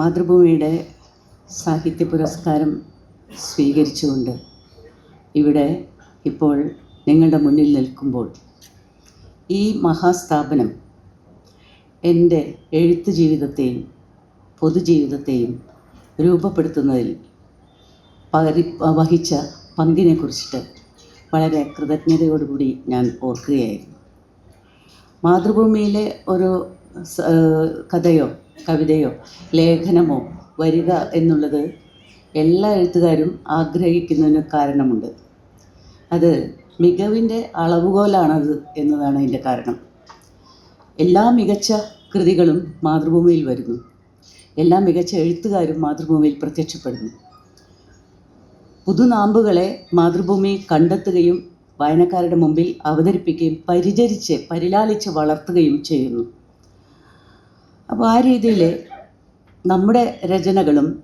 മാതൃഭൂമിയുടെ സാഹിത്യ പുരസ്കാരം സ്വീകരിച്ചുകൊണ്ട് ഇവിടെ ഇപ്പോൾ നിങ്ങളുടെ മുന്നിൽ നിൽക്കുമ്പോൾ ഈ മഹാസ്ഥാപനം എന്റെ എഴുത്ത് ജീവിതത്തെയും പൊതുജീവിതത്തെയും രൂപപ്പെടുത്തുന്നതിൽ പകരി വഹിച്ച പങ്കിനെ കുറിച്ചിട്ട് വളരെ കൃതജ്ഞതയോടുകൂടി ഞാൻ ഓർക്കുകയായിരുന്നു. മാതൃഭൂമിയിലെ ഒരു കഥയോ കവിതയോ ലേഖനമോ വരിക എന്നുള്ളത് എല്ലാ എഴുത്തുകാരും ആഗ്രഹിക്കുന്നതിന് കാരണമുണ്ട്. അത് മികവിന്റെ അളവുകോലാണത് എന്നതാണ് അതിന്റെ കാരണം. എല്ലാ മികച്ച കൃതികളും മാതൃഭൂമിയിൽ വരുന്നു. എല്ലാ മികച്ച എഴുത്തുകാരും മാതൃഭൂമിയിൽ പ്രത്യക്ഷപ്പെടുന്നു. പുതുനാമ്പുകളെ മാതൃഭൂമി കണ്ടെത്തുകയും വായനക്കാരുടെ മുമ്പിൽ അവതരിപ്പിക്കുകയും പരിചരിച്ച് പരിലാളിച്ച് വളർത്തുകയും ചെയ്യുന്നു. അപ്പോൾ ആ രീതിയിൽ നമ്മുടെ രചനകളും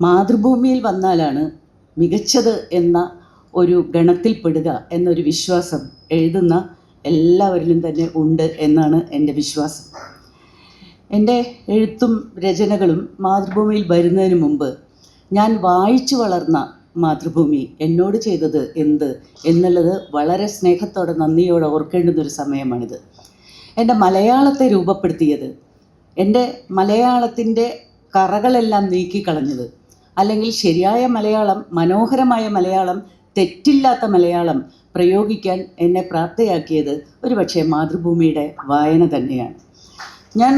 മാതൃഭൂമിയിൽ വന്നാലാണ് മികച്ചത് എന്ന ഒരു ഗണത്തിൽപ്പെടുക എന്നൊരു വിശ്വാസം എഴുതുന്ന എല്ലാവരിലും തന്നെ ഉണ്ട് എന്നാണ് എന്റെ വിശ്വാസം. എന്റെ എഴുത്തും രചനകളും മാതൃഭൂമിയിൽ വരുന്നതിന് മുമ്പ് ഞാൻ വായിച്ചു വളർന്ന മാതൃഭൂമി എന്നോട് ചെയ്തത് എന്ത് എന്നുള്ളത് വളരെ സ്നേഹത്തോടെ നന്ദിയോടെ ഓർക്കേണ്ടുന്നൊരു സമയമാണിത്. എന്റെ മലയാളത്തെ രൂപപ്പെടുത്തിയത് എന്റെ മലയാളത്തിന്റെ കറകളെല്ലാം നീക്കിക്കളഞ്ഞത്. അല്ലെങ്കിൽ ശരിയായ മലയാളം മനോഹരമായ മലയാളം തെറ്റില്ലാത്ത മലയാളം പ്രയോഗിക്കാൻ എന്നെ പ്രാപ്തയാക്കിയത് ഒരുപക്ഷെ മാതൃഭൂമിയുടെ വായന തന്നെയാണ്. ഞാൻ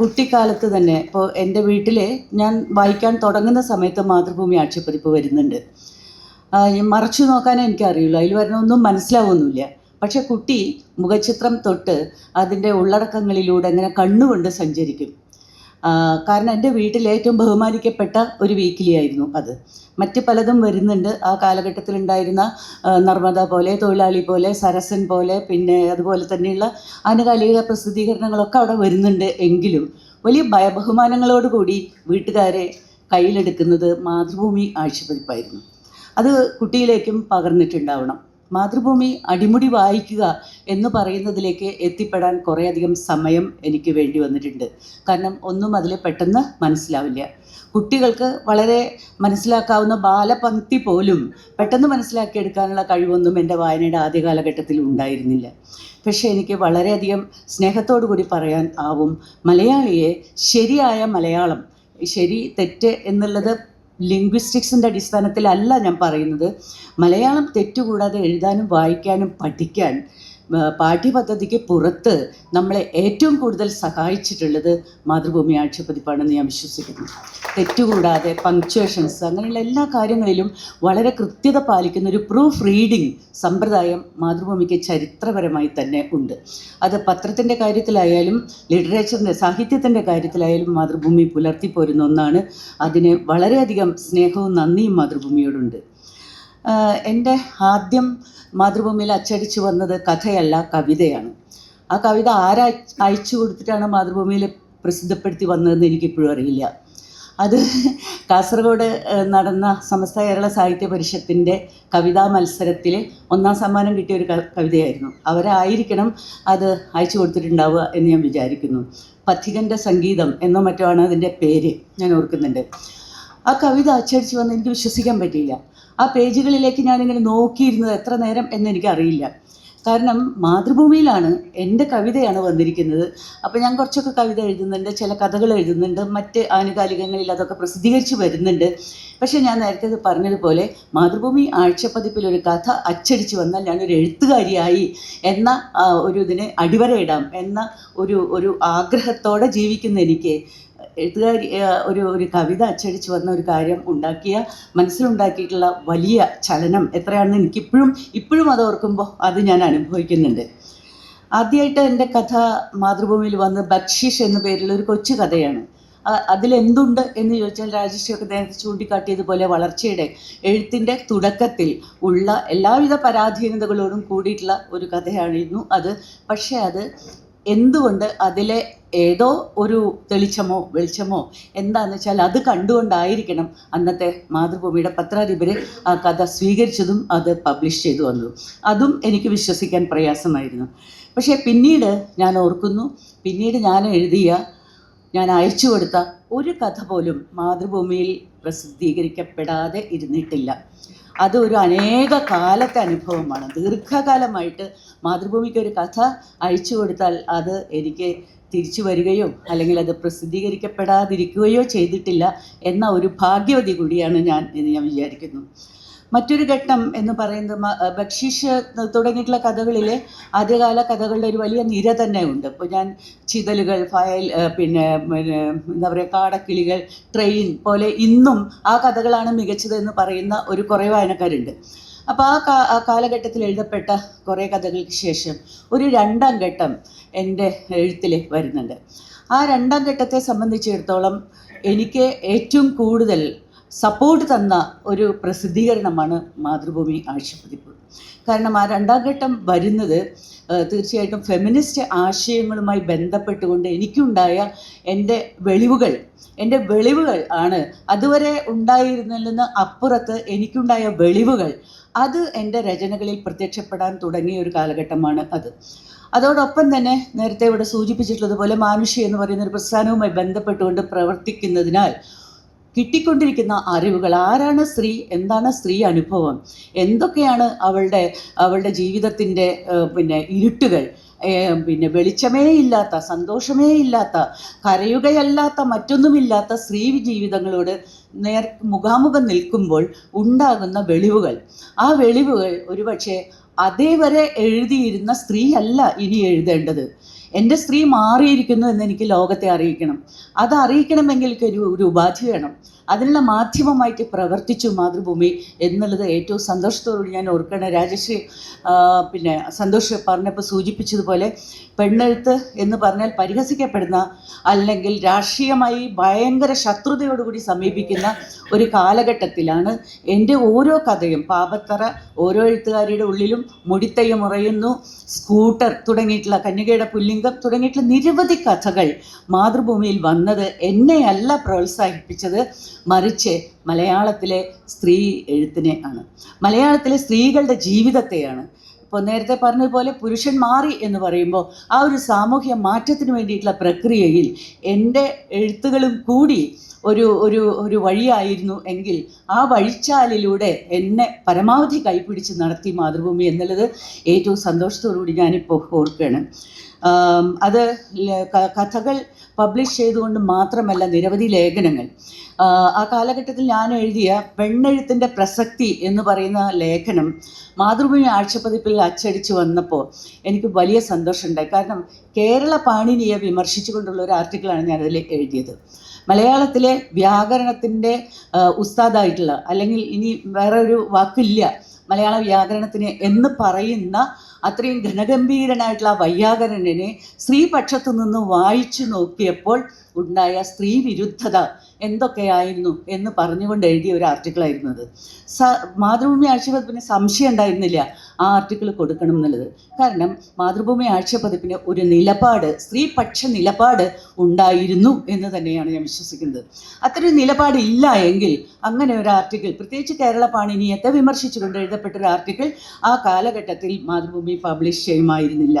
കുട്ടിക്കാലത്ത് തന്നെ ഇപ്പോൾ എന്റെ വീട്ടിൽ ഞാൻ വായിക്കാൻ തുടങ്ങുന്ന സമയത്ത് മാതൃഭൂമി ആക്ഷേപതിപ്പ് വരുന്നുണ്ട്. മറച്ചു നോക്കാനേ എനിക്കറിയുള്ളൂ അതിൽ വരണമൊന്നും മനസ്സിലാവുന്നില്ല. പക്ഷെ കുട്ടി മുഖചിത്രം തൊട്ട് അതിന്റെ ഉള്ളടക്കങ്ങളിലൂടെ അങ്ങനെ കണ്ണുകൊണ്ട് സഞ്ചരിക്കും. കാരണം എന്റെ വീട്ടിൽ ഏറ്റവും ബഹുമാനിക്കപ്പെട്ട ഒരു വീക്കിലി ആയിരുന്നു അത്. മറ്റ് പലതും വരുന്നുണ്ട്. ആ കാലഘട്ടത്തിൽ ഉണ്ടായിരുന്ന നർമ്മദ പോലെ തൊഴിലാളി പോലെ സരസൻ പോലെ പിന്നെ അതുപോലെ തന്നെയുള്ള ആനുകാലിക പ്രസിദ്ധീകരണങ്ങളൊക്കെ അവിടെ വരുന്നുണ്ട് എങ്കിലും വലിയ ഭയബഹുമാനങ്ങളോടുകൂടി വീട്ടുകാരെ കയ്യിലെടുക്കുന്നത് മാതൃഭൂമി ആഴ്ചപ്പതിപ്പായിരുന്നു. അത് കുട്ടിയിലേക്കും പകർന്നിട്ടുണ്ടാവണം. മാതൃഭൂമി അടിമുടി വായിക്കുക എന്ന് പറയുന്നതിലേക്ക് എത്തിപ്പെടാൻ കുറേയധികം സമയം എനിക്ക് വേണ്ടി വന്നിട്ടുണ്ട്. കാരണം ഒന്നും അതിൽ പെട്ടെന്ന് മനസ്സിലാവില്ല. കുട്ടികൾക്ക് വളരെ മനസ്സിലാക്കാവുന്ന ബാലപംക്തി പോലും പെട്ടെന്ന് മനസ്സിലാക്കിയെടുക്കാനുള്ള കഴിവൊന്നും എന്റെ വായനയുടെ ആദ്യ കാലഘട്ടത്തിൽ ഉണ്ടായിരുന്നില്ല. പക്ഷേ എനിക്ക് വളരെയധികം സ്നേഹത്തോടു കൂടി പറയാൻ ആവും മലയാളിയെ ശരിയായ മലയാളം ശരി തെറ്റ് എന്നുള്ളത് ലിംഗ്വിസ്റ്റിക്സിന്റെ അടിസ്ഥാനത്തിലല്ല ഞാൻ പറയുന്നത്. മലയാളം തെറ്റുകൂടാതെ എഴുതാനും വായിക്കാനും പഠിക്കാൻ പാഠ്യപദ്ധതിക്ക് പുറത്ത് നമ്മളെ ഏറ്റവും കൂടുതൽ സഹായിച്ചിട്ടുള്ളത് മാതൃഭൂമി ആഴ്ചപ്പതിപ്പാണെന്ന് ഞാൻ വിശ്വസിക്കുന്നു. തെറ്റുകൂടാതെ പങ്ക്ച്വേഷൻസ് അങ്ങനെയുള്ള എല്ലാ കാര്യങ്ങളിലും വളരെ കൃത്യത പാലിക്കുന്ന ഒരു പ്രൂഫ് റീഡിംഗ് സമ്പ്രദായം മാതൃഭൂമിക്ക് ചരിത്രപരമായി തന്നെ ഉണ്ട്. അത് പത്രത്തിന്റെ കാര്യത്തിലായാലും ലിറ്ററേച്ചറിന്റെ സാഹിത്യത്തിന്റെ കാര്യത്തിലായാലും മാതൃഭൂമി പുലർത്തി പോരുന്ന ഒന്നാണ്. അതിന് വളരെയധികം സ്നേഹവും നന്ദിയും മാതൃഭൂമിയോടുണ്ട്. എന്റെ ആദ്യം മാതൃഭൂമിയിൽ അച്ചടിച്ചു വന്നത് കഥയല്ല കവിതയാണ്. ആ കവിത ആരാ അയച്ചു കൊടുത്തിട്ടാണ് മാതൃഭൂമിയിൽ പ്രസിദ്ധപ്പെടുത്തി വന്നതെന്ന് എനിക്കിപ്പോഴും അറിയില്ല. അത് കാസർഗോഡ് നടന്ന സമസ്ത കേരള സാഹിത്യ പരിഷത്തിന്റെ കവിതാ മത്സരത്തിൽ ഒന്നാം സമ്മാനം കിട്ടിയ ഒരു കവിതയായിരുന്നു. അവരായിരിക്കണം അത് അയച്ചു കൊടുത്തിട്ടുണ്ടാവുക എന്ന് ഞാൻ വിചാരിക്കുന്നു. പഥികന്റെ സംഗീതം എന്നോ മറ്റോ ആണ് അതിന്റെ പേര് ഞാൻ ഓർക്കുന്നുണ്ട്. ആ കവിത അച്ചടിച്ചു വന്ന് എനിക്ക് വിശ്വസിക്കാൻ പറ്റിയില്ല. ആ പേജുകളിലേക്ക് ഞാനിങ്ങനെ നോക്കിയിരുന്നത് എത്ര നേരം എന്ന് എനിക്കറിയില്ല കാരണം മാതൃഭൂമിയിലാണ് എന്റെ കവിതയാണ് വന്നിരിക്കുന്നത്. അപ്പോൾ ഞാൻ കുറച്ചൊക്കെ കവിത എഴുതുന്നുണ്ട് ചില കഥകൾ എഴുതുന്നുണ്ട് മറ്റ് ആനുകാലികങ്ങളിൽ അതൊക്കെ പ്രസിദ്ധീകരിച്ച് വരുന്നുണ്ട്. പക്ഷേ ഞാൻ നേരത്തെ പറഞ്ഞതുപോലെ മാതൃഭൂമി ആഴ്ചപ്പതിപ്പിൽ ഒരു കഥ അച്ചടിച്ച് വന്നാൽ ഞാനൊരു എഴുത്തുകാരിയായി എന്ന ഒരു ഇതിന് അടിവരയിടാം എന്ന ഒരു ഒരു ആഗ്രഹത്തോടെ ജീവിക്കുന്ന എനിക്ക് എഴുത്തുകാരി ഒരു ഒരു കവിത അച്ചടിച്ച് വന്ന ഒരു കാര്യം ഉണ്ടാക്കിയ മനസ്സിലുണ്ടാക്കിയിട്ടുള്ള വലിയ ചലനം എത്രയാണെന്ന് എനിക്കിപ്പോഴും ഇപ്പോഴും അത് ഓർക്കുമ്പോൾ അത് ഞാൻ അനുഭവിക്കുന്നുണ്ട്. ആദ്യമായിട്ട് എന്റെ കഥ മാതൃഭൂമിയിൽ വന്ന് ബക്ഷിഷ് എന്ന പേരിലുള്ള ഒരു കൊച്ചു കഥയാണ്. അതിലെന്തുണ്ട് എന്ന് ചോദിച്ചാൽ രാജശ്രീയൊക്കെ നേരത്തെ ചൂണ്ടിക്കാട്ടിയതുപോലെ വളർച്ചയുടെ എഴുത്തിന്റെ തുടക്കത്തിൽ ഉള്ള എല്ലാവിധ പരാധീനതകളോടും കൂടിയിട്ടുള്ള ഒരു കഥയായിരുന്നു അത്. പക്ഷേ അത് എന്തുകൊണ്ട് അതിലെ ഏതോ ഒരു തെളിച്ചമോ വെളിച്ചമോ എന്താന്ന് വെച്ചാൽ അത് കണ്ടുകൊണ്ടായിരിക്കണം അന്നത്തെ മാതൃഭൂമിയുടെ പത്രാധിപർ ആ കഥ സ്വീകരിച്ചതും അത് പബ്ലിഷ് ചെയ്തു വന്നതും. അതും എനിക്ക് വിശ്വസിക്കാൻ പ്രയാസമായിരുന്നു. പക്ഷേ പിന്നീട് ഞാൻ ഓർക്കുന്നു പിന്നീട് ഞാൻ എഴുതിയ ഞാൻ അയച്ചു കൊടുത്ത ഒരു കഥ പോലും മാതൃഭൂമിയിൽ പ്രസിദ്ധീകരിക്കപ്പെടാതെ ഇരുന്നിട്ടില്ല. അത് ഒരു അനേക കാലത്തെ അനുഭവമാണ്. ദീർഘകാലമായിട്ട് മാതൃഭൂമിക്ക് ഒരു കഥ അയച്ചു കൊടുത്താൽ അത് എനിക്ക് തിരിച്ചു വരികയോ അല്ലെങ്കിൽ അത് പ്രസിദ്ധീകരിക്കപ്പെടാതിരിക്കുകയോ ചെയ്തിട്ടില്ല എന്ന ഒരു ഭാഗ്യവതി കൂടിയാണ് ഞാൻ എന്ന് ഞാൻ വിചാരിക്കുന്നു. മറ്റൊരു ഘട്ടം എന്ന് പറയുന്നത് ബക്ഷീഷ് തുടങ്ങിയിട്ടുള്ള കഥകളിലെ ആദ്യകാല കഥകളുടെ ഒരു വലിയ നിര തന്നെ ഉണ്ട്. ഇപ്പോൾ ഞാൻ ചിതലുകൾ ഫയൽ പിന്നെ എന്താ പറയുക കാടക്കിളികൾ ട്രെയിൻ പോലെ ഇന്നും ആ കഥകളാണ് മികച്ചത് എന്ന് പറയുന്ന ഒരു കുറേ വായനക്കാരുണ്ട്. അപ്പോൾ ആ കാ ആ കാലഘട്ടത്തിൽ എഴുതപ്പെട്ട കുറേ കഥകൾക്ക് ശേഷം ഒരു രണ്ടാം ഘട്ടം എന്റെ എഴുത്തിൽ വരുന്നുണ്ട്. ആ രണ്ടാം ഘട്ടത്തെ സംബന്ധിച്ചിടത്തോളം എനിക്ക് ഏറ്റവും കൂടുതൽ സപ്പോർട്ട് തന്ന ഒരു പ്രസിദ്ധീകരണമാണ് മാതൃഭൂമി ആഴ്ചപ്പതിപ്പ്. കാരണം ആ രണ്ടാം ഘട്ടം വരുന്നത് തീർച്ചയായിട്ടും ഫെമിനിസ്റ്റ് ആശയങ്ങളുമായി ബന്ധപ്പെട്ടുകൊണ്ട് എനിക്കുണ്ടായ എന്റെ വെളിവുകൾ എന്റെ വെളിവുകൾ ആണ്. അതുവരെ ഉണ്ടായിരുന്നില്ലെന്ന് അപ്പുറത്ത് എനിക്കുണ്ടായ വെളിവുകൾ അത് എന്റെ രചനകളിൽ പ്രത്യക്ഷപ്പെടാൻ തുടങ്ങിയ ഒരു കാലഘട്ടമാണ് അത്. അതോടൊപ്പം തന്നെ നേരത്തെ ഇവിടെ സൂചിപ്പിച്ചിട്ടുള്ളതുപോലെ മാനുഷി എന്ന് പറയുന്ന ഒരു പ്രസ്ഥാനവുമായി ബന്ധപ്പെട്ടുകൊണ്ട് പ്രവർത്തിക്കുന്നതിനാൽ കിട്ടിക്കൊണ്ടിരിക്കുന്ന അറിവുകൾ. ആരാണ് സ്ത്രീ? എന്താണ് സ്ത്രീ അനുഭവം? എന്തൊക്കെയാണ് അവളുടെ അവളുടെ ജീവിതത്തിന്റെ പിന്നെ ഇരുട്ടുകൾ? പിന്നെ വെളിച്ചമേ ഇല്ലാത്ത സന്തോഷമേ ഇല്ലാത്ത കരയുകയല്ലാത്ത മറ്റൊന്നുമില്ലാത്ത സ്ത്രീ ജീവിതങ്ങളോട് നേർ മുഖാമുഖം നിൽക്കുമ്പോൾ ഉണ്ടാകുന്ന വെളിവുകൾ. ആ വെളിവുകൾ ഒരുപക്ഷെ അതേവരെ എഴുതിയിരുന്ന സ്ത്രീയല്ല ഇനി എഴുതേണ്ടത്. എന്റെ സ്ത്രീ മാറിയിരിക്കുന്നു എന്ന് എനിക്ക് ലോകത്തെ അറിയിക്കണം. അത് അറിയിക്കണമെങ്കിൽ ഒരു ഒരു ഉപാധി വേണം. അതിനുള്ള മാധ്യമമായിട്ട് പ്രവർത്തിച്ചു മാതൃഭൂമി എന്നുള്ളത് ഏറ്റവും സന്തോഷത്തോടുകൂടി ഞാൻ ഓർക്കണം രാജശ്രീ പിന്നെ സന്തോഷ് പറഞ്ഞപ്പോൾ സൂചിപ്പിച്ചതുപോലെ പെണ്ണെഴുത്ത് എന്ന് പറഞ്ഞാൽ പരിഹസിക്കപ്പെടുന്ന അല്ലെങ്കിൽ രാഷ്ട്രീയമായി ഭയങ്കര ശത്രുതയോടുകൂടി സമീപിക്കുന്ന ഒരു കാലഘട്ടത്തിലാണ് എന്റെ ഓരോ കഥയും. പാപത്തറ ഓരോ എഴുത്തുകാരിയുടെ ഉള്ളിലും മുടിത്തയ്യ മുറയുന്നു സ്കൂട്ടർ തുടങ്ങിയിട്ടുള്ള കന്യകയുടെ പുല്ലിംഗം തുടങ്ങിയിട്ടുള്ള നിരവധി കഥകൾ മാതൃഭൂമിയിൽ വന്നത് എന്നെയല്ല പ്രോത്സാഹിപ്പിച്ചത് മറിച്ച് മലയാളത്തിലെ സ്ത്രീ എഴുത്തിനെ ആണ്. മലയാളത്തിലെ സ്ത്രീകളുടെ ജീവിതത്തെയാണ്. ഇപ്പോൾ നേരത്തെ പറഞ്ഞതുപോലെ പുരുഷൻ മാറി എന്ന് പറയുമ്പോൾ ആ ഒരു സാമൂഹ്യ മാറ്റത്തിന് വേണ്ടിയിട്ടുള്ള പ്രക്രിയയിൽ എന്റെ എഴുത്തുകളും കൂടി ഒരു ഒരു ഒരു വഴിയായിരുന്നു എങ്കിൽ ആ വഴിച്ചാലിലൂടെ എന്നെ പരമാവധി കൈപിടിച്ച് നടത്തി മാതൃഭൂമി എന്നുള്ളത് ഏറ്റവും സന്തോഷത്തോടുകൂടി ഞാനിപ്പോൾ ഓർക്കുകയാണ്. അത് കഥകൾ പബ്ലിഷ് ചെയ്തുകൊണ്ട് മാത്രമല്ല നിരവധി ലേഖനങ്ങൾ. ആ, കാലഘട്ടത്തിൽ ഞാൻ എഴുതിയ പെണ്ണെഴുത്തിന്റെ പ്രസക്തി എന്ന് പറയുന്ന ലേഖനം മാതൃഭൂമി ആഴ്ചപ്പതിപ്പിൽ അച്ചടിച്ചു വന്നപ്പോൾ എനിക്ക് വലിയ സന്തോഷമുണ്ടായി. കാരണം കേരള പാണിനിയെ വിമർശിച്ചുകൊണ്ടുള്ള ഒരു ആർട്ടിക്കിളാണ് ഞാനതിൽ എഴുതിയത്. മലയാളത്തിലെ വ്യാകരണത്തിന്റെ ഉസ്താദായിട്ടുള്ള അല്ലെങ്കിൽ ഇനി വേറെ ഒരു വാക്കില്ല മലയാള വ്യാകരണത്തിന് എന്ന് പറയുന്ന അത്രയും ഘനഗംഭീരനായിട്ടുള്ള വൈയാകരണനെ സ്ത്രീപക്ഷത്തു നിന്ന് വായിച്ചു നോക്കിയപ്പോൾ ഉണ്ടായ സ്ത്രീ വിരുദ്ധത എന്തൊക്കെയായിരുന്നു എന്ന് പറഞ്ഞുകൊണ്ട് എഴുതിയ ഒരു ആർട്ടിക്കിളായിരുന്നു അത് സ മാതൃഭൂമി ആഴ്ചപ്പതിപ്പിന് സംശയം ഉണ്ടായിരുന്നില്ല ആ ആർട്ടിക്കിൾ കൊടുക്കണം എന്നുള്ളത്. കാരണം മാതൃഭൂമി ആഴ്ചപ്പതിപ്പിന് ഒരു നിലപാട് സ്ത്രീപക്ഷ നിലപാട് ഉണ്ടായിരുന്നു എന്ന് തന്നെയാണ് ഞാൻ വിശ്വസിക്കുന്നത്. അത്തരം നിലപാട് ഇല്ല എങ്കിൽ അങ്ങനെ ഒരു ആർട്ടിക്കിൾ പ്രത്യേകിച്ച് കേരള പാണിനിയത്തെ വിമർശിച്ചുകൊണ്ട് എഴുതപ്പെട്ട ഒരു ആർട്ടിക്കിൾ ആ കാലഘട്ടത്തിൽ മാതൃഭൂമി പബ്ലിഷ് ചെയ്യുമായിരുന്നില്ല.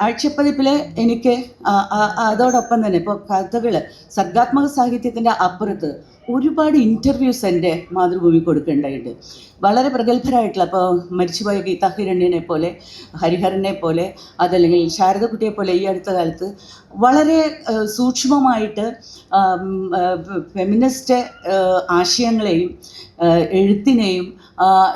ആഴ്ചപ്പതിപ്പിൽ എനിക്ക് അതോടൊപ്പം തന്നെ ഇപ്പോൾ കഥകൾ സർഗാത്മക സാഹിത്യത്തിന്റെ അപ്പുറത്ത് ഒരുപാട് ഇന്റർവ്യൂസ് എന്റെ മാതൃഭൂമി കൊടുക്കേണ്ടതായിട്ട് വളരെ പ്രഗത്ഭരായിട്ടുള്ള ഇപ്പോൾ മരിച്ചുപോയ ഗീതാഹിരണ്യനെ പോലെ ഹരിഹരനെ പോലെ അതല്ലെങ്കിൽ ശാരദക്കുട്ടിയെ പോലെ ഈ അടുത്ത കാലത്ത് വളരെ സൂക്ഷ്മമായിട്ട് ഫെമിനിസ്റ്റ് ആശയങ്ങളെയും എഴുത്തിനെയും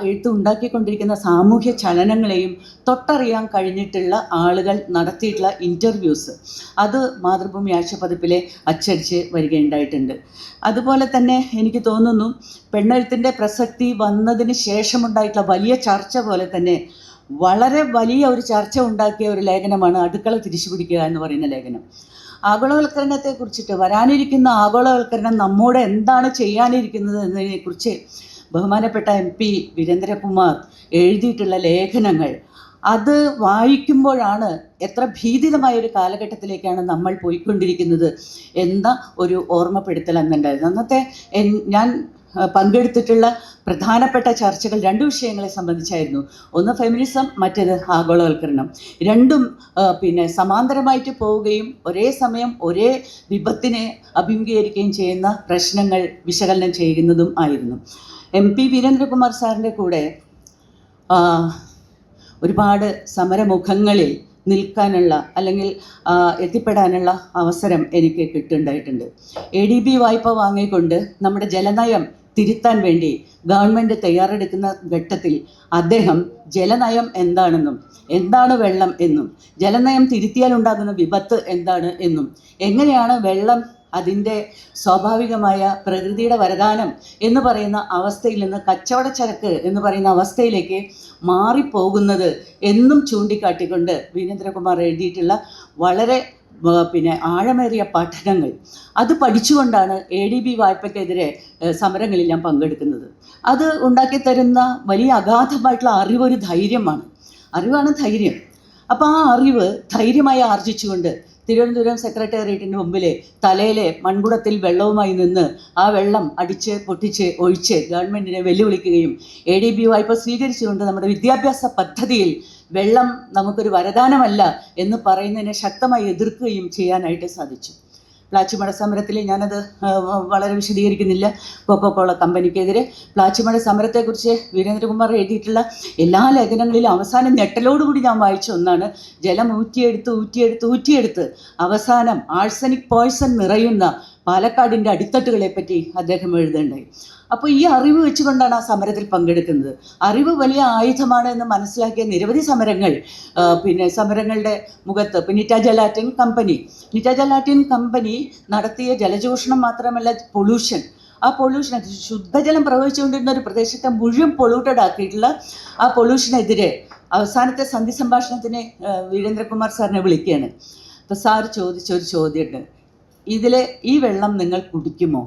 എഴുത്ത് ഉണ്ടാക്കിക്കൊണ്ടിരിക്കുന്ന സാമൂഹ്യ ചലനങ്ങളെയും തൊട്ടറിയാൻ കഴിഞ്ഞിട്ടുള്ള ആളുകൾ നടത്തിയിട്ടുള്ള ഇന്റർവ്യൂസ് അത് മാതൃഭൂമി ആഴ്ചപ്പതിപ്പിലെ അച്ചടിച്ച് വരികയുണ്ടായിട്ടുണ്ട്. അതുപോലെ തന്നെ എനിക്ക് തോന്നുന്നു പെണ്ണെഴുത്തിന്റെ പ്രസക്തി വന്നതിന് ശേഷമുണ്ടായിട്ടുള്ള വലിയ ചർച്ച പോലെ തന്നെ വളരെ വലിയ ഒരു ചർച്ച ഉണ്ടാക്കിയ ഒരു ലേഖനമാണ് അടുക്കള തിരിച്ചുപിടിക്കുക എന്ന് പറയുന്ന ലേഖനം. ആഗോളവൽക്കരണത്തെക്കുറിച്ചിട്ട് വരാനിരിക്കുന്ന ആഗോളവൽക്കരണം നമ്മോട് എന്താണ് ചെയ്യാനിരിക്കുന്നത് എന്നതിനെക്കുറിച്ച് ബഹുമാനപ്പെട്ട എം പി വീരേന്ദ്രകുമാർ എഴുതിയിട്ടുള്ള ലേഖനങ്ങൾ. അത് വായിക്കുമ്പോഴാണ് എത്ര ഭീതിതമായ ഒരു കാലഘട്ടത്തിലേക്കാണ് നമ്മൾ പോയിക്കൊണ്ടിരിക്കുന്നത് എന്ന ഒരു ഓർമ്മപ്പെടുത്തൽ അന്നുണ്ടായിരുന്നു അന്നത്തെ ഞാൻ പങ്കെടുത്തിട്ടുള്ള പ്രധാനപ്പെട്ട ചർച്ചകൾ രണ്ട് വിഷയങ്ങളെ സംബന്ധിച്ചായിരുന്നു. ഒന്ന് ഫെമിനിസം മറ്റേത് ആഗോളവൽക്കരണം. രണ്ടും പിന്നെ സമാന്തരമായിട്ട് പോവുകയും ഒരേ സമയം ഒരേ വിപത്തിനെ അഭിമുഖീകരിക്കുകയും ചെയ്യുന്ന പ്രശ്നങ്ങൾ വിശകലനം ചെയ്യുന്നതും ആയിരുന്നു. എം പി വീരേന്ദ്രകുമാർ സാറിന്റെ കൂടെ ഒരുപാട് സമരമുഖങ്ങളിൽ നിൽക്കാനുള്ള അല്ലെങ്കിൽ എത്തിപ്പെടാനുള്ള അവസരം എനിക്ക് കിട്ടുണ്ടായിട്ടുണ്ട്. എ ഡി ബി വായ്പ വാങ്ങിക്കൊണ്ട് നമ്മുടെ ജലനയം തിരുത്താൻ വേണ്ടി ഗവൺമെന്റ് തയ്യാറെടുക്കുന്ന ഘട്ടത്തിൽ അദ്ദേഹം ജലനയം എന്താണെന്നും എന്താണ് വെള്ളം എന്നും ജലനയം തിരുത്തിയാൽ ഉണ്ടാകുന്ന വിപത്ത് എന്താണ് എന്നും എങ്ങനെയാണ് വെള്ളം അതിന്റെ സ്വാഭാവികമായ പ്രകൃതിയുടെ വരദാനം എന്ന് പറയുന്ന അവസ്ഥയിൽ നിന്ന് കച്ചവടച്ചരക്ക് എന്ന് പറയുന്ന അവസ്ഥയിലേക്ക് മാറിപ്പോകുന്നത് എന്നും ചൂണ്ടിക്കാട്ടിക്കൊണ്ട് വീരേന്ദ്രകുമാർ എഴുതിയിട്ടുള്ള വളരെ പിന്നെ ആഴമേറിയ പഠനങ്ങൾ. അത് പഠിച്ചുകൊണ്ടാണ് എ ഡി ബി വായ്പയ്ക്കെതിരെ സമരങ്ങളിൽ ഞാൻ പങ്കെടുക്കുന്നത്. അത് ഉണ്ടാക്കി തരുന്ന വലിയ അഗാധമായിട്ടുള്ള അറിവൊരു ധൈര്യമാണ്. അറിവാണ് ധൈര്യം. അപ്പോൾ ആ അറിവ് ധൈര്യമായി ആർജിച്ചുകൊണ്ട് തിരുവനന്തപുരം സെക്രട്ടേറിയറ്റിന് മുമ്പിലെ തലയിലെ മൺകുടത്തിൽ വെള്ളവുമായി നിന്ന് ആ വെള്ളം അടിച്ച് പൊട്ടിച്ച് ഒഴിച്ച് ഗവൺമെന്റിനെ വെല്ലുവിളിക്കുകയും എ ഡി ബി വായ്പ സ്വീകരിച്ചുകൊണ്ട് നമ്മുടെ വിദ്യാഭ്യാസ പദ്ധതിയിൽ വെള്ളം നമുക്കൊരു വരദാനമല്ല എന്ന് പറയുന്നതിനെ ശക്തമായി എതിർക്കുകയും ചെയ്യാനായിട്ട് സാധിച്ചു. പ്ലാച്ചിമട സമരത്തിൽ ഞാനത് വളരെ വിശദീകരിക്കുന്നില്ല. കൊക്കോ കോള കമ്പനിക്കെതിരെ പ്ലാച്ചിമട സമരത്തെക്കുറിച്ച് വീരേന്ദ്രകുമാർ എഴുതിയിട്ടുള്ള എല്ലാ ലേഖനങ്ങളിലും അവസാനം ഞെട്ടലോടുകൂടി ഞാൻ വായിച്ച ഒന്നാണ്. ജലം ഊറ്റിയെടുത്ത് ഊറ്റിയെടുത്ത് ഊറ്റിയെടുത്ത് അവസാനം ആഴ്സനിക് പോയ്സൺ നിറയുന്ന പാലക്കാടിന്റെ അടിത്തട്ടുകളെ പറ്റി അദ്ദേഹം എഴുതേണ്ടായി അപ്പോൾ ഈ അറിവ് വെച്ചുകൊണ്ടാണ് ആ സമരത്തിൽ പങ്കെടുക്കുന്നത്. അറിവ് വലിയ ആയുധമാണ് എന്ന് മനസ്സിലാക്കിയ നിരവധി സമരങ്ങൾ പിന്നെ സമരങ്ങളുടെ മുഖത്ത്. ഇപ്പം Nitta gelatin company Nitta gelatin company നടത്തിയ ജലചൂഷണം മാത്രമല്ല പൊല്യൂഷൻ ആ പൊല്യൂഷൻ ശുദ്ധജലം പ്രവഹിച്ചുകൊണ്ടിരുന്ന ഒരു പ്രദേശത്തെ മുഴുവൻ പൊള്യൂട്ടഡ് ആക്കിയിട്ടുള്ള ആ പൊല്യൂഷനെതിരെ അവസാനത്തെ സന്ധി സംഭാഷണത്തിന് വീരേന്ദ്രകുമാർ സാറിനെ വിളിക്കുകയാണ്. അപ്പോൾ സാർ ചോദിച്ച ഒരു ചോദ്യമുണ്ട്. ഇതിലെ ഈ വെള്ളം നിങ്ങൾ കുടിക്കുമോ?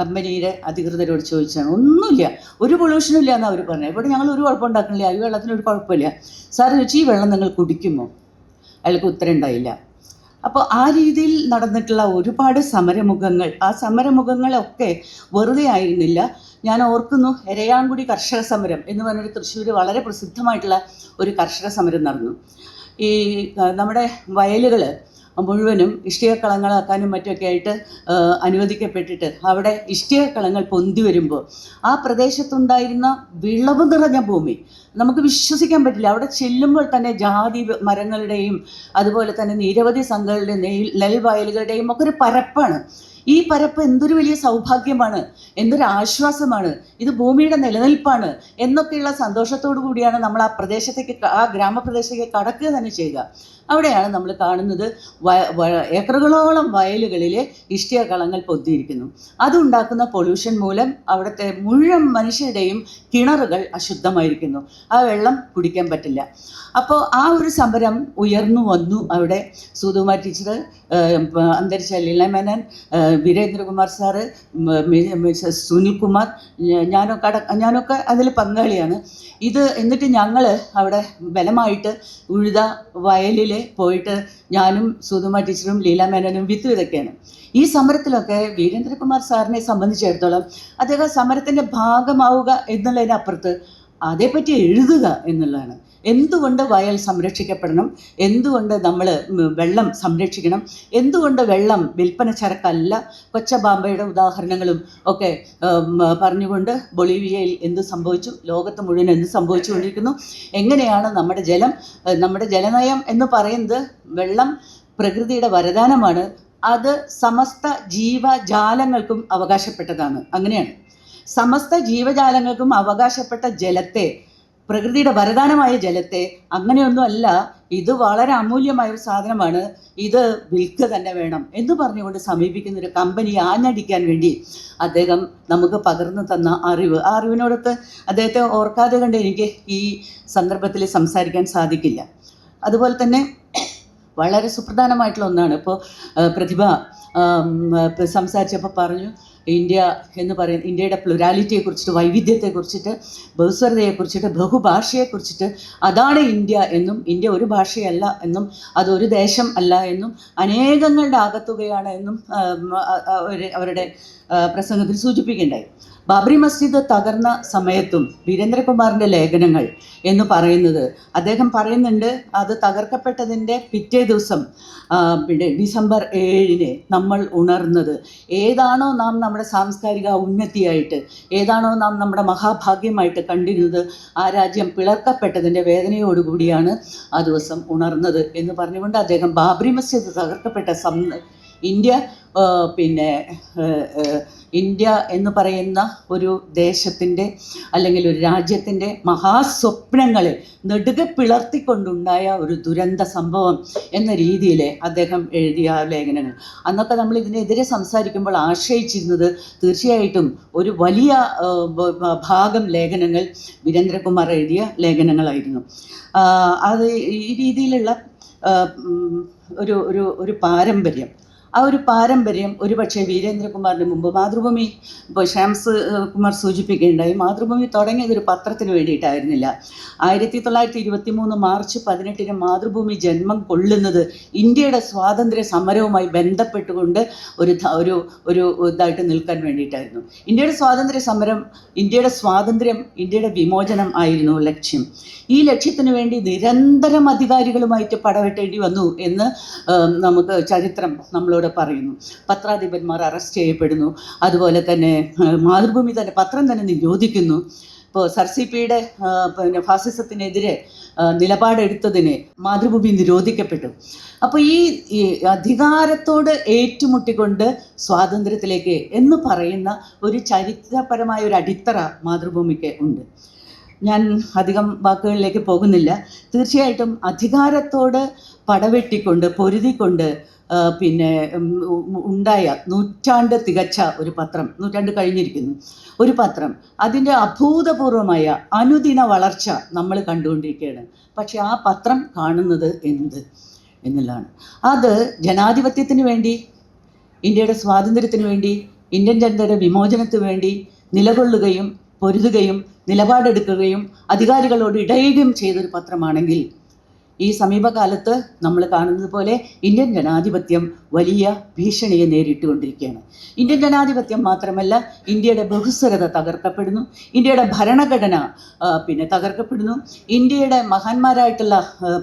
കമ്പനിയുടെ അധികൃതരോട് ചോദിച്ചാണ്. ഒന്നുമില്ല. ഒരു പൊല്യൂഷനും ഇല്ല എന്നാണ് അവർ പറഞ്ഞത് ഇവിടെ ഞങ്ങൾ ഒരു കുഴപ്പം ഉണ്ടാക്കണില്ല. ഈ വെള്ളത്തിന് ഒരു കുഴപ്പമില്ല. സാറ് ചോദിച്ചു ഈ വെള്ളം നിങ്ങൾ കുടിക്കുമോ? അയാൾക്ക് ഉത്തരം ഉണ്ടായില്ല. അപ്പോൾ ആ രീതിയിൽ നടന്നിട്ടുള്ള ഒരുപാട് സമരമുഖങ്ങൾ ആ സമരമുഖങ്ങളൊക്കെ വെറുതെ ആയിരുന്നില്ല. ഞാൻ ഓർക്കുന്നു എരയാൻകുടി കർഷക സമരം എന്ന് പറഞ്ഞൊരു തൃശ്ശൂർ വളരെ പ്രസിദ്ധമായിട്ടുള്ള ഒരു കർഷക സമരം നടന്നു. ഈ നമ്മുടെ വയലുകൾ മുഴുവനും ഇഷ്ടികക്കളങ്ങളാക്കാനും മറ്റൊക്കെ ആയിട്ട് അനുവദിക്കപ്പെട്ടിട്ട് അവിടെ ഇഷ്ടികക്കളങ്ങൾ പൊന്തി വരുമ്പോൾ ആ പ്രദേശത്തുണ്ടായിരുന്ന വിളവ് നിറഞ്ഞ ഭൂമി നമുക്ക് വിശ്വസിക്കാൻ പറ്റില്ല. അവിടെ ചെല്ലുമ്പോൾ തന്നെ ജാതി മരങ്ങളുടെയും അതുപോലെ തന്നെ നിരവധി സംഘങ്ങളുടെ നെൽ നെൽവയലുകളുടെയും ഒക്കെ ഒരു പരപ്പാണ്. ഈ പരപ്പ് എന്തൊരു വലിയ സൗഭാഗ്യമാണ് എന്തൊരു ആശ്വാസമാണ് ഇത് ഭൂമിയുടെ നിലനിൽപ്പാണ് എന്നൊക്കെയുള്ള സന്തോഷത്തോടു കൂടിയാണ് നമ്മൾ ആ പ്രദേശത്തേക്ക് ആ ഗ്രാമപ്രദേശത്തേക്ക് കടക്കുക തന്നെ ചെയ്യുക. അവിടെയാണ് നമ്മൾ കാണുന്നത് ഏക്കറുകളോളം വയലുകളിൽ ഇഷ്ടിക കളങ്ങൾ പൊന്തിയിരിക്കുന്നു അതുണ്ടാക്കുന്ന പൊല്യൂഷൻ മൂലം അവിടുത്തെ മുഴുവൻ മനുഷ്യരുടെയും കിണറുകൾ അശുദ്ധമായിരിക്കുന്നു. ആ വെള്ളം കുടിക്കാൻ പറ്റില്ല. അപ്പോൾ ആ ഒരു സമരം ഉയർന്നു വന്നു അവിടെ. സുധുമാർ ടീച്ചർ അന്തരിച്ച ലീലമേനൻ വീരേന്ദ്രകുമാർ സാറ് സുനിൽകുമാർ ഞാനൊക്കെ അട ഞാനൊക്കെ അതിൽ പങ്കാളിയാണ്. ഇത് എന്നിട്ട് ഞങ്ങൾ അവിടെ ബലമായിട്ട് ഉഴുത വയലിൽ പോയിട്ട് ഞാനും സുധുമ ടീച്ചറും ലീല മേനനും വിത്ത് ഇതൊക്കെയാണ്. ഈ സമരത്തിലൊക്കെ വീരേന്ദ്രകുമാർ സാറിനെ സംബന്ധിച്ചിടത്തോളം അദ്ദേഹം സമരത്തിന്റെ ഭാഗമാവുക എന്നുള്ളതിനപ്പുറത്ത് അതേപ്പറ്റി എഴുതുക എന്നുള്ളതാണ്. എന്തുകൊണ്ട് വയൽ സംരക്ഷിക്കപ്പെടണം? എന്തുകൊണ്ട് നമ്മൾ വെള്ളം സംരക്ഷിക്കണം? എന്തുകൊണ്ട് വെള്ളം വിൽപ്പന ചരക്കല്ല? കൊച്ചബാമ്പയുടെ ഉദാഹരണങ്ങളും ഒക്കെ പറഞ്ഞുകൊണ്ട് ബൊളീവിയയിൽ എന്ത് സംഭവിച്ചു? ലോകത്ത് മുഴുവൻ എന്ത് സംഭവിച്ചുകൊണ്ടിരിക്കുന്നു? എങ്ങനെയാണ് നമ്മുടെ ജലം നമ്മുടെ ജലനയം എന്ന് പറയുന്നത് വെള്ളം പ്രകൃതിയുടെ വരദാനമാണ്. അത് സമസ്ത ജീവജാലങ്ങൾക്കും അവകാശപ്പെട്ടതാണ്. അങ്ങനെയാണ്. സമസ്ത ജീവജാലങ്ങൾക്കും അവകാശപ്പെട്ട ജലത്തെ പ്രകൃതിയുടെ വരദാനമായ ജലത്തെ അങ്ങനെയൊന്നും അല്ല ഇത് വളരെ അമൂല്യമായ ഒരു സാധനമാണ്. ഇത് വിൽക്കുക തന്നെ വേണം എന്ന് പറഞ്ഞുകൊണ്ട് സമീപിക്കുന്ന ഒരു കമ്പനി ആഞ്ഞടിക്കാൻ വേണ്ടി അദ്ദേഹം നമുക്ക് പകർന്നു തന്ന അറിവ്. ആ അറിവിനോടൊത്ത് അദ്ദേഹത്തെ ഓർക്കാതെ കണ്ട് എനിക്ക് ഈ സന്ദർഭത്തിൽ സംസാരിക്കാൻ സാധിക്കില്ല. അതുപോലെ തന്നെ വളരെ സുപ്രധാനമായിട്ടുള്ള ഒന്നാണ്. ഇപ്പോൾ പ്രതിഭ സംസാരിച്ചപ്പോൾ പറഞ്ഞു ഇന്ത്യ എന്ന് പറയുന്ന ഇന്ത്യയുടെ പ്ലുരാലിറ്റിയെക്കുറിച്ചിട്ട് വൈവിധ്യത്തെക്കുറിച്ചിട്ട് ബഹുസ്വരതയെക്കുറിച്ചിട്ട് ബഹുഭാഷയെക്കുറിച്ചിട്ട് അതാണ് ഇന്ത്യ എന്നും ഇന്ത്യ ഒരു ഭാഷയല്ല എന്നും അതൊരു ദേശം അല്ല എന്നും അനേകങ്ങളുടെ ആകത്തുകയാണ് എന്നും അവരുടെ പ്രസംഗത്തിൽ സൂചിപ്പിക്കേണ്ടായി ബാബറി മസ്ജിദ് തകർന്ന സമയത്തും വീരേന്ദ്രകുമാറിന്റെ ലേഖനങ്ങൾ എന്ന് പറയുന്നത് അദ്ദേഹം പറയുന്നുണ്ട് അത് തകർക്കപ്പെട്ടതിന്റെ പിറ്റേ ദിവസം ഡിസംബർ ഏഴിന് നമ്മൾ ഉണർന്നത്. ഏതാണോ നാം നമ്മുടെ സാംസ്കാരിക ഉന്നതിയായിട്ട് ഏതാണോ നാം നമ്മുടെ മഹാഭാഗ്യമായിട്ട് കണ്ടിരുന്നത് ആ രാജ്യം പിളർക്കപ്പെട്ടതിന്റെ വേദനയോടുകൂടിയാണ് ആ ദിവസം ഉണർന്നത് എന്ന് പറഞ്ഞുകൊണ്ട് അദ്ദേഹം ബാബറി മസ്ജിദ് തകർക്കപ്പെട്ട സം ഇന്ത്യ പിന്നെ ഇന്ത്യ എന്ന് പറയുന്ന ഒരു ദേശത്തിന്റെ അല്ലെങ്കിൽ ഒരു രാജ്യത്തിന്റെ മഹാസ്വപ്നങ്ങളെ നെടുകെ പിളർത്തിക്കൊണ്ടുണ്ടായ ഒരു ദുരന്ത സംഭവം എന്ന രീതിയിൽ അദ്ദേഹം എഴുതിയ ലേഖനങ്ങൾ. അന്നൊക്കെ നമ്മൾ ഇതിനെതിരെ സംസാരിക്കുമ്പോൾ ആശ്രയിച്ചിരുന്നത് തീർച്ചയായിട്ടും ഒരു വലിയ ഭാഗം ലേഖനങ്ങൾ വീരേന്ദ്രകുമാർ എഴുതിയ ലേഖനങ്ങളായിരുന്നു. അത് ഈ രീതിയിലുള്ള ഒരു ഒരു ഒരു പാരമ്പര്യം. ആ ഒരു പാരമ്പര്യം ഒരുപക്ഷെ വീരേന്ദ്രകുമാറിന് മുമ്പ് മാതൃഭൂമി ഇപ്പോൾ ഷാംസ് കുമാർ സൂചിപ്പിക്കുകയുണ്ടായി. മാതൃഭൂമി തുടങ്ങിയത് ഒരു പത്രത്തിന് വേണ്ടിയിട്ടായിരുന്നില്ല. ആയിരത്തി തൊള്ളായിരത്തി ഇരുപത്തി മൂന്ന് മാർച്ച് പതിനെട്ടിന് മാതൃഭൂമി ജന്മം കൊള്ളുന്നത് ഇന്ത്യയുടെ സ്വാതന്ത്ര്യ സമരവുമായി ബന്ധപ്പെട്ടുകൊണ്ട് ഒരു ഒരു ഒരു ഇതായിട്ട് നിൽക്കാൻ വേണ്ടിയിട്ടായിരുന്നു. ഇന്ത്യയുടെ സ്വാതന്ത്ര്യ സമരം ഇന്ത്യയുടെ സ്വാതന്ത്ര്യം ഇന്ത്യയുടെ വിമോചനം ആയിരുന്നു ലക്ഷ്യം. ഈ ലക്ഷ്യത്തിന് വേണ്ടി നിരന്തരം അധികാരികളുമായിട്ട് പടവെട്ടേണ്ടി വന്നു എന്ന് നമുക്ക് ചരിത്രം നമ്മളോട് പറയുന്നു. പത്രാധിപന്മാർ അറസ്റ്റ് ചെയ്യപ്പെടുന്നു. അതുപോലെ തന്നെ മാതൃഭൂമി തന്നെ പത്രം തന്നെ നിരോധിക്കുന്നു. ഇപ്പോൾ സർ സി പിയുടെ പിന്നെ ഫാസിസത്തിനെതിരെ നിലപാടെടുത്തതിന് മാതൃഭൂമി നിരോധിക്കപ്പെട്ടു. അപ്പോൾ ഈ അധികാരത്തോട് ഏറ്റുമുട്ടിക്കൊണ്ട് സ്വാതന്ത്ര്യത്തിലേക്ക് എന്ന് പറയുന്ന ഒരു ചരിത്രപരമായ ഒരു അടിത്തറ മാതൃഭൂമിക്ക് ഉണ്ട്. ഞാൻ അധികം വാക്കുകളിലേക്ക് പോകുന്നില്ല. തീർച്ചയായിട്ടും അധികാരത്തോട് പടവെട്ടിക്കൊണ്ട് പൊരുതിക്കൊണ്ട് പിന്നെ ഉണ്ടായ നൂറ്റാണ്ട് തികച്ച ഒരു പത്രം നൂറ്റാണ്ട് കഴിഞ്ഞിരിക്കുന്നു. ഒരു പത്രം. അതിന്റെ അഭൂതപൂർവമായ അനുദിന വളർച്ച നമ്മൾ കണ്ടുകൊണ്ടിരിക്കുകയാണ്. പക്ഷെ ആ പത്രം കാണുന്നത് എന്ത് എന്നുള്ളതാണ്. അത് ജനാധിപത്യത്തിന് വേണ്ടി ഇന്ത്യയുടെ സ്വാതന്ത്ര്യത്തിന് വേണ്ടി ഇന്ത്യൻ ജനതയുടെ വിമോചനത്തിന് വേണ്ടി നിലകൊള്ളുകയും പൊരുതുകയും നിലപാടെടുക്കുകയും അധികാരികളോട് ഇടയുകയും ചെയ്തൊരു പത്രമാണെങ്കിൽ ഈ സമീപകാലത്ത് നമ്മൾ കാണുന്നത് പോലെ ഇന്ത്യൻ ജനാധിപത്യം വലിയ ഭീഷണിയെ നേരിട്ടുകൊണ്ടിരിക്കുകയാണ്. ഇന്ത്യൻ ജനാധിപത്യം മാത്രമല്ല ഇന്ത്യയുടെ ബഹുസ്വരത തകർക്കപ്പെടുന്നു ഇന്ത്യയുടെ ഭരണഘടന പിന്നെ തകർക്കപ്പെടുന്നു ഇന്ത്യയുടെ മഹാന്മാരായിട്ടുള്ള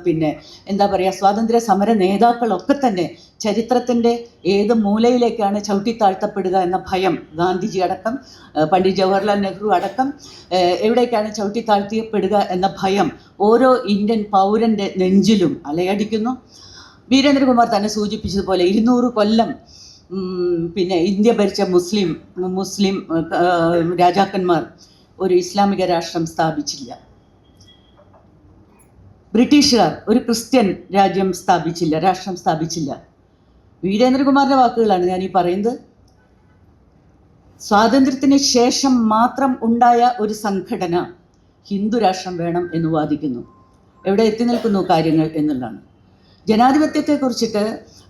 പിന്നെ എന്താ പറയുക സ്വാതന്ത്ര്യ സമര നേതാക്കളൊക്കെ തന്നെ ചരിത്രത്തിന്റെ ഏത് മൂലയിലേക്കാണ് ചവിട്ടിത്താഴ്ത്തപ്പെടുക എന്ന ഭയം ഗാന്ധിജി അടക്കം പണ്ഡിറ്റ് ജവഹർലാൽ നെഹ്റു അടക്കം എവിടേക്കാണ് ചവിട്ടിത്താഴ്ത്തിയപ്പെടുക എന്ന ഭയം ഓരോ ഇന്ത്യൻ പൗരന്റെ നെഞ്ചിലും അലയടിക്കുന്നു. വീരേന്ദ്രകുമാർ തന്നെ സൂചിപ്പിച്ചതുപോലെ ഇരുന്നൂറ് കൊല്ലം പിന്നെ ഇന്ത്യ ഭരിച്ച മുസ്ലിം മുസ്ലിം രാജാക്കന്മാർ ഒരു ഇസ്ലാമിക രാഷ്ട്രം സ്ഥാപിച്ചില്ല. ബ്രിട്ടീഷുകാർ ഒരു ക്രിസ്ത്യൻ രാജ്യം സ്ഥാപിച്ചില്ല രാഷ്ട്രം സ്ഥാപിച്ചില്ല. വീരേന്ദ്രകുമാറിന്റെ വാക്കുകളാണ് ഞാൻ ഈ പറയുന്നത്. സ്വാതന്ത്ര്യത്തിന് ശേഷം മാത്രം ഉണ്ടായ ഒരു സംഘടന ഹിന്ദു രാഷ്ട്രം വേണം എന്ന് വാദിക്കുന്നു. എവിടെ എത്തി നിൽക്കുന്നു കാര്യങ്ങൾ എന്നുള്ളതാണ്. ജനാധിപത്യത്തെക്കുറിച്ചിട്ട്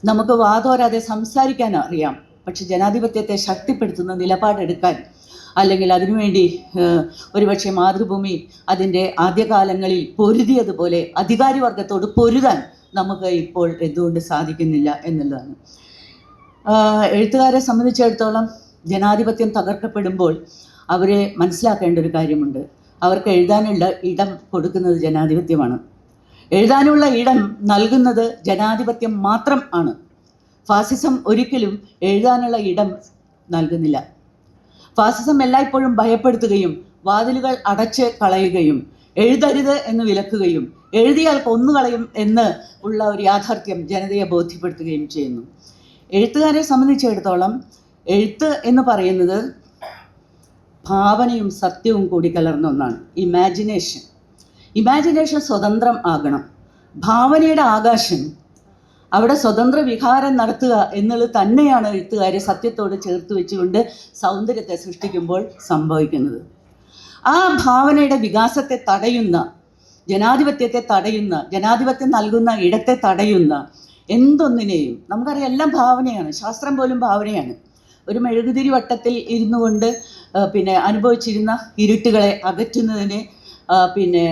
നമുക്ക് വാദോരാതെ സംസാരിക്കാൻ അറിയാം. പക്ഷെ ജനാധിപത്യത്തെ ശക്തിപ്പെടുത്തുന്ന നിലപാടെടുക്കാൻ അല്ലെങ്കിൽ അതിനുവേണ്ടി ഒരുപക്ഷെ മാതൃഭൂമി അതിന്റെ ആദ്യകാലങ്ങളിൽ പൊരുതിയതുപോലെ അധികാരി വർഗത്തോട് പൊരുതാൻ നമുക്ക് ഇപ്പോൾ എന്തുകൊണ്ട് സാധിക്കുന്നില്ല എന്നുള്ളതാണ്. എഴുത്തുകാരെ സംബന്ധിച്ചിടത്തോളം ജനാധിപത്യം തകർക്കപ്പെടുമ്പോൾ അവരെ മനസ്സിലാക്കേണ്ട ഒരു കാര്യമുണ്ട്. അവർക്ക് എഴുതാനുള്ള ഇടം കൊടുക്കുന്നത് ജനാധിപത്യമാണ്. എഴുതാനുള്ള ഇടം നൽകുന്നത് ജനാധിപത്യം മാത്രം ആണ്. ഫാസിസം ഒരിക്കലും എഴുതാനുള്ള ഇടം നൽകുന്നില്ല. ഫാസിസം എല്ലായ്പ്പോഴും ഭയപ്പെടുത്തുകയും വാതിലുകൾ അടച്ച് കളയുകയും എഴുതരുത് എന്ന് വിലക്കുകയും എഴുതിയാൽ കൊന്നുകളയും എന്ന് ഉള്ള ഒരു യാഥാർത്ഥ്യം ജനതയെ ബോധ്യപ്പെടുത്തുകയും ചെയ്യുന്നു. എഴുത്തുകാരെ സംബന്ധിച്ചിടത്തോളം എഴുത്ത് എന്ന് പറയുന്നത് ഭാവനയും സത്യവും കൂടി കലർന്ന ഒന്നാണ്. ഇമാജിനേഷൻ ഇമാജിനേഷൻ സ്വതന്ത്രം ആകണം. ഭാവനയുടെ ആകാശം അവിടെ സ്വതന്ത്ര വിഹാരം നടത്തുക എന്നുള്ളത് തന്നെയാണ് എഴുത്തുകാരെ സത്യത്തോട് ചേർത്ത് വെച്ചുകൊണ്ട് സൗന്ദര്യത്തെ സൃഷ്ടിക്കുമ്പോൾ സംഭവിക്കുന്നത്. ആ ഭാവനയുടെ വികാസത്തെ തടയുന്ന ജനാധിപത്യത്തെ തടയുന്ന ജനാധിപത്യം നൽകുന്ന ഇടത്തെ തടയുന്ന എന്തൊന്നിനെയും നമുക്കറിയാം എല്ലാം ഭാവനയാണ് ശാസ്ത്രം പോലും ഭാവനയാണ്. ഒരു മെഴുകുതിരി വട്ടത്തിൽ ഇരുന്നു കൊണ്ട് പിന്നെ അനുഭവിച്ചിരുന്ന ഇരുട്ടുകളെ അകറ്റുന്നതിന് പിന്നെ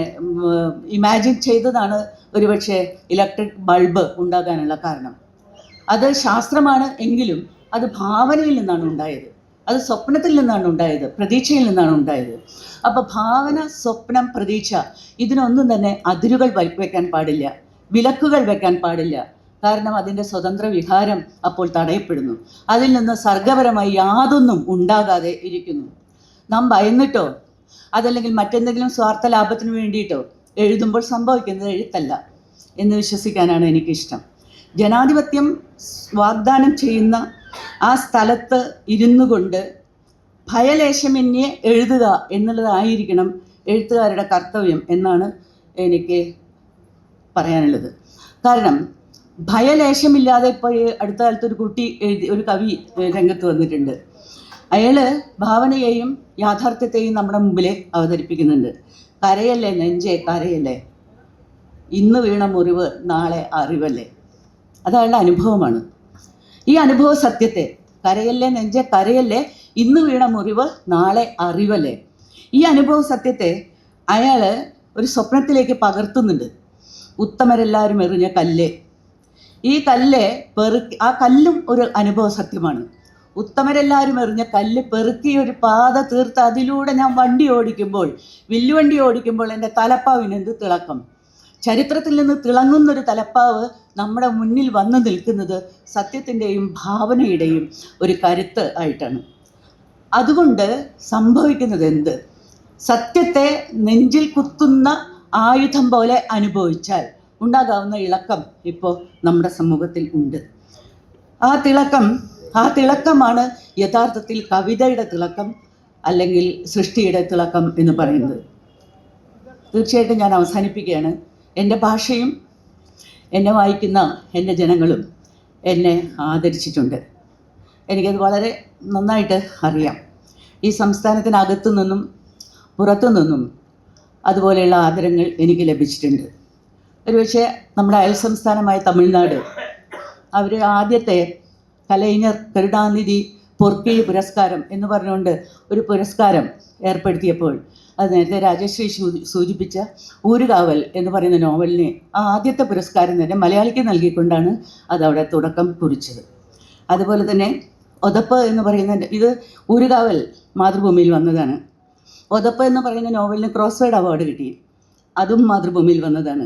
ഇമാജിൻ ചെയ്തതാണ് ഒരുപക്ഷെ ഇലക്ട്രിക് ബൾബ് ഉണ്ടാകാനുള്ള കാരണം. അത് ശാസ്ത്രമാണ് എങ്കിലും അത് ഭാവനയിൽ നിന്നാണ് ഉണ്ടായത്. അത് സ്വപ്നത്തിൽ നിന്നാണ് ഉണ്ടായത് പ്രതീക്ഷയിൽ നിന്നാണ് ഉണ്ടായത്. അപ്പോൾ ഭാവന സ്വപ്നം പ്രതീക്ഷ ഇതിനൊന്നും തന്നെ അതിരുകൾ വെക്കാൻ പാടില്ല വിലക്കുകൾ വെക്കാൻ പാടില്ല. കാരണം അതിന്റെ സ്വതന്ത്ര വിഹാരം അപ്പോൾ തടയപ്പെടുന്നു. അതിൽ നിന്ന് സർഗപരമായി യാതൊന്നും ഉണ്ടാകാതെ ഇരിക്കുന്നു. നാം ഭയന്നിട്ടോ? അതല്ലെങ്കിൽ മറ്റെന്തെങ്കിലും സ്വാർത്ഥ ലാഭത്തിന് വേണ്ടിയിട്ടോ? എഴുതുമ്പോൾ സംഭവിക്കുന്നത് എഴുത്തല്ല എന്ന് വിശ്വസിക്കാനാണ് എനിക്കിഷ്ടം. ജനാധിപത്യം വാഗ്ദാനം ചെയ്യുന്ന ആ സ്ഥലത്ത് ഇരുന്നു കൊണ്ട് ഭയലേശമന്യെ എഴുതുക എന്നുള്ളതായിരിക്കണം എഴുത്തുകാരുടെ കർത്തവ്യം എന്നാണ് എനിക്ക് പറയാനുള്ളത്. കാരണം ഭയലേശമില്ലാതെ ഇപ്പോൾ അടുത്ത കാലത്ത് ഒരു കുട്ടി എഴുതി ഒരു കവി രംഗത്ത് വന്നിട്ടുണ്ട്. അയാൾ ഭാവനയെയും യാഥാർത്ഥ്യത്തെയും നമ്മുടെ മുമ്പിൽ അവതരിപ്പിക്കുന്നുണ്ട്. കരയല്ലേ നെഞ്ചേ കരയല്ലേ? ഇന്ന് വീണ മുറിവ് നാളെ അറിവല്ലേ? അത് അനുഭവമാണ്. ഈ അനുഭവ സത്യത്തെ കരയല്ലേ നെഞ്ച കരയല്ലേ? ഇന്ന് വീണ മുറിവ് നാളെ അറിവല്ലേ? ഈ അനുഭവ സത്യത്തെ അയാൾ ഒരു സ്വപ്നത്തിലേക്ക് പകർത്തുന്നുണ്ട്. ഉത്തമരെല്ലാവരും എറിഞ്ഞ കല്ല്. ഈ കല്ല് പെറുക്കി ആ കല്ലും ഒരു അനുഭവ സത്യമാണ്. ഉത്തമരെല്ലാവരും എറിഞ്ഞ കല്ല് പെറുക്കി ഒരു പാത തീർത്ത് അതിലൂടെ ഞാൻ വണ്ടി ഓടിക്കുമ്പോൾ വില്ലുവണ്ടി ഓടിക്കുമ്പോൾ എന്റെ തലപ്പാവിന് എന്ത് തിളക്കം? ചരിത്രത്തിൽ നിന്ന് തിളങ്ങുന്നൊരു തലപ്പാവ് നമ്മുടെ മുന്നിൽ വന്നു നിൽക്കുന്നത് സത്യത്തിന്റെയും ഭാവനയുടെയും ഒരു കരുത്ത് ആയിട്ടാണ്. അതുകൊണ്ട് സംഭവിക്കുന്നത് എന്ത്? സത്യത്തെ നെഞ്ചിൽ കുത്തുന്ന ആയുധം പോലെ അനുഭവിച്ചാൽ ഉണ്ടാകാവുന്ന ഇളക്കം ഇപ്പോൾ നമ്മുടെ സമൂഹത്തിൽ ഉണ്ട്. ആ തിളക്കം ആ തിളക്കമാണ് യഥാർത്ഥത്തിൽ കവിതയുടെ തിളക്കം അല്ലെങ്കിൽ സൃഷ്ടിയുടെ തിളക്കം എന്ന് പറയുന്നത്. തീർച്ചയായിട്ടും ഞാൻ അവസാനിപ്പിക്കുകയാണ്. എന്റെ ഭാഷയും എന്നെ വായിക്കുന്ന എന്റെ ജനങ്ങളും എന്നെ ആദരിച്ചിട്ടുണ്ട്. എനിക്കത് വളരെ നന്നായിട്ട് അറിയാം. ഈ സംസ്ഥാനത്തിനകത്തു നിന്നും പുറത്തു നിന്നും അതുപോലെയുള്ള ആദരങ്ങൾ എനിക്ക് ലഭിച്ചിട്ടുണ്ട്. ഒരുപക്ഷെ നമ്മുടെ അയൽ സംസ്ഥാനമായ തമിഴ്നാട് അവർ ആദ്യത്തെ കലൈஞർ കരുണാനിധി പൊർക്കി പുരസ്കാരം എന്ന് പറഞ്ഞുകൊണ്ട് ഒരു പുരസ്കാരം ഏർപ്പെടുത്തിയപ്പോൾ അത് നേരത്തെ രാജശ്രീ സൂചിപ്പിച്ച ഊരുകാവൽ എന്ന് പറയുന്ന നോവലിനെ ആ ആദ്യത്തെ പുരസ്കാരം തന്നെ മലയാളിക്ക് നൽകിക്കൊണ്ടാണ് അതവിടെ തുടക്കം കുറിച്ചത്. അതുപോലെ തന്നെ ഒതപ്പ് എന്ന് പറയുന്ന ഇത് ഊരുകാവൽ മാതൃഭൂമിയിൽ വന്നതാണ്. ഒതപ്പ് എന്ന് പറയുന്ന നോവലിന് ക്രോസ് വേർഡ് അവാർഡ് കിട്ടി. അതും മാതൃഭൂമിയിൽ വന്നതാണ്.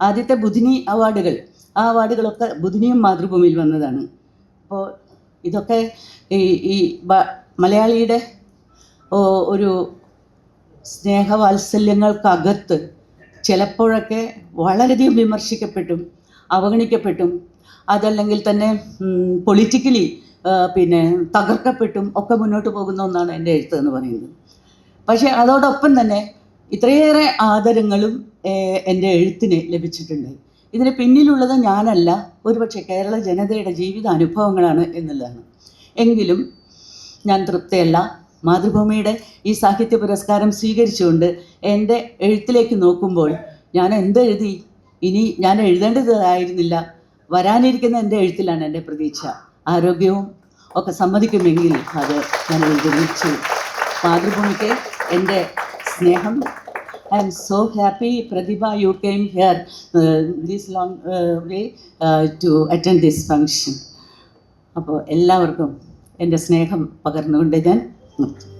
ആദ്യത്തെ ബുധിനി അവാർഡുകൾ ആ അവാർഡുകളൊക്കെ ബുധിനിയും മാതൃഭൂമിയിൽ വന്നതാണ്. അപ്പോൾ ഇതൊക്കെ ഈ ഈ മലയാളിയുടെ ഒരു സ്നേഹവാത്സല്യങ്ങൾക്കകത്ത് ചിലപ്പോഴൊക്കെ വളരെയധികം വിമർശിക്കപ്പെട്ടും അവഗണിക്കപ്പെട്ടും അതല്ലെങ്കിൽ തന്നെ പൊളിറ്റിക്കലി പിന്നെ തകർക്കപ്പെട്ടും ഒക്കെ മുന്നോട്ട് പോകുന്ന ഒന്നാണ് എന്റെ എഴുത്ത് എന്ന് പറയുന്നത്. പക്ഷേ അതോടൊപ്പം തന്നെ ഇത്രയേറെ ആദരങ്ങളും എന്റെ എഴുത്തിന് ലഭിച്ചിട്ടുണ്ട്. ഇതിന് പിന്നിലുള്ളത് ഞാനല്ല ഒരുപക്ഷെ കേരള ജനതയുടെ ജീവിത അനുഭവങ്ങളാണ് എന്നുള്ളതാണ്. എങ്കിലും ഞാൻ തൃപ്തയല്ല. മാതൃഭൂമിയുടെ ഈ സാഹിത്യ പുരസ്കാരം സ്വീകരിച്ചുകൊണ്ട് എന്റെ എഴുത്തിലേക്ക് നോക്കുമ്പോൾ ഞാൻ എന്തെഴുതി? ഇനി ഞാൻ എഴുതേണ്ടതായിരുന്നില്ല വരാനിരിക്കുന്ന എന്റെ എഴുത്തിലാണ് എന്റെ പ്രതീക്ഷ. ആരോഗ്യവും ഒക്കെ സമ്മതിക്കുമെങ്കിൽ അത് ഞാൻ എഴുതിച്ചു മാതൃഭൂമിക്ക് എന്റെ സ്നേഹം. I am so happy. Prathibha you came here. This long way to attend this function അപ്പോൾ എല്ലാവർക്കും എന്റെ സ്നേഹം പകർന്നുകൊണ്ട് ഞാൻ Mm-hmm.